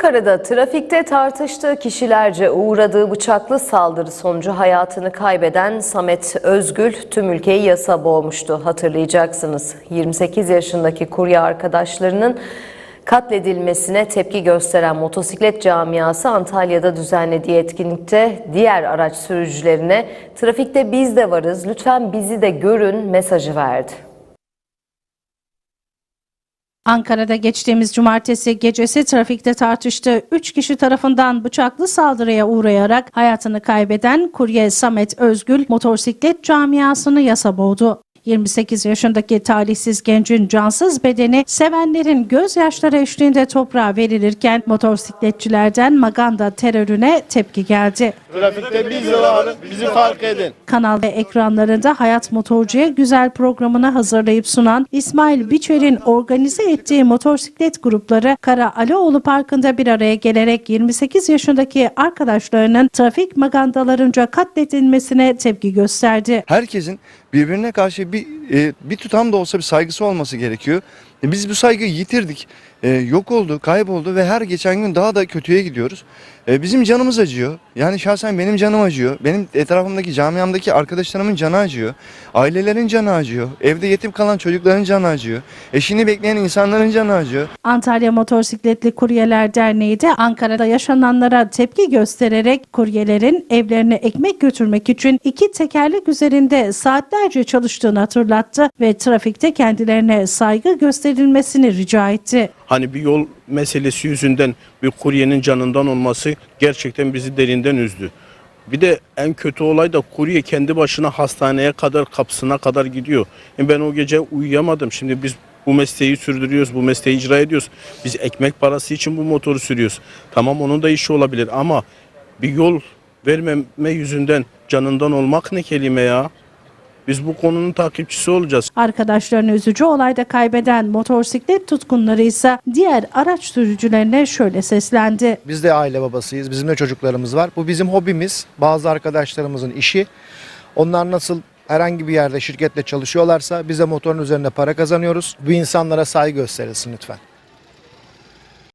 Ankara'da trafikte tartıştığı kişilerce uğradığı bıçaklı saldırı sonucu hayatını kaybeden Samet Özgül tüm ülkeyi yasa boğmuştu hatırlayacaksınız. 28 yaşındaki kurye arkadaşlarının katledilmesine tepki gösteren motosiklet camiası Antalya'da düzenlediği etkinlikte diğer araç sürücülerine trafikte biz de varız lütfen bizi de görün mesajı verdi. Ankara'da geçtiğimiz cumartesi gecesi trafikte tartıştığı 3 kişi tarafından bıçaklı saldırıya uğrayarak hayatını kaybeden kurye Samet Özgül motosiklet camiasını yasa boğdu. 28 yaşındaki talihsiz gencin cansız bedeni sevenlerin gözyaşları eşliğinde toprağa verilirken motosikletçilerden maganda terörüne tepki geldi. Trafikte biz varız, bizi fark edin. Kanal ve ekranlarında Hayat Motorcu'ya güzel programını hazırlayıp sunan İsmail Biçer'in organize ettiği motosiklet grupları Kara Alioğlu Parkı'nda bir araya gelerek 28 yaşındaki arkadaşlarının trafik magandalarınca katledilmesine tepki gösterdi. herkesin birbirine karşı bir e, bir tutam da olsa bir saygısı olması gerekiyor. E, biz bu saygıyı yitirdik. E, yok oldu, kayboldu ve her geçen gün daha da kötüye gidiyoruz. E, bizim canımız acıyor. Yani şahsen benim canım acıyor. Benim etrafımdaki, camiamdaki arkadaşlarımın canı acıyor. Ailelerin canı acıyor. Evde yetim kalan çocukların canı acıyor. Eşini bekleyen insanların canı acıyor. Antalya Motosikletli Kuryeler Derneği de Ankara'da yaşananlara tepki göstererek kuryelerin evlerine ekmek götürmek için iki tekerlek üzerinde saatlerce çalıştığını hatırlattı ve trafikte kendilerine saygı gösterilmesini rica etti. Hani bir yol meselesi yüzünden bir kuryenin canından olması gerçekten bizi derinden üzdü. Bir de en kötü olay da kurye kendi başına hastaneye kadar kapısına kadar gidiyor. E ben o gece uyuyamadım. Şimdi biz bu mesleği sürdürüyoruz, bu mesleği icra ediyoruz. Biz ekmek parası için bu motoru sürüyoruz. Tamam onun da işi olabilir ama bir yol vermeme yüzünden canından olmak ne kelime ya? Biz bu konunun takipçisi olacağız. Arkadaşlarını üzücü olayda kaybeden motosiklet tutkunları ise diğer araç sürücülerine şöyle seslendi. Biz de aile babasıyız. Bizim de çocuklarımız var. Bu bizim hobimiz. Bazı arkadaşlarımızın işi. Onlar nasıl herhangi bir yerde şirketle çalışıyorlarsa biz de motorun üzerinde para kazanıyoruz. Bu insanlara saygı gösterilsin lütfen.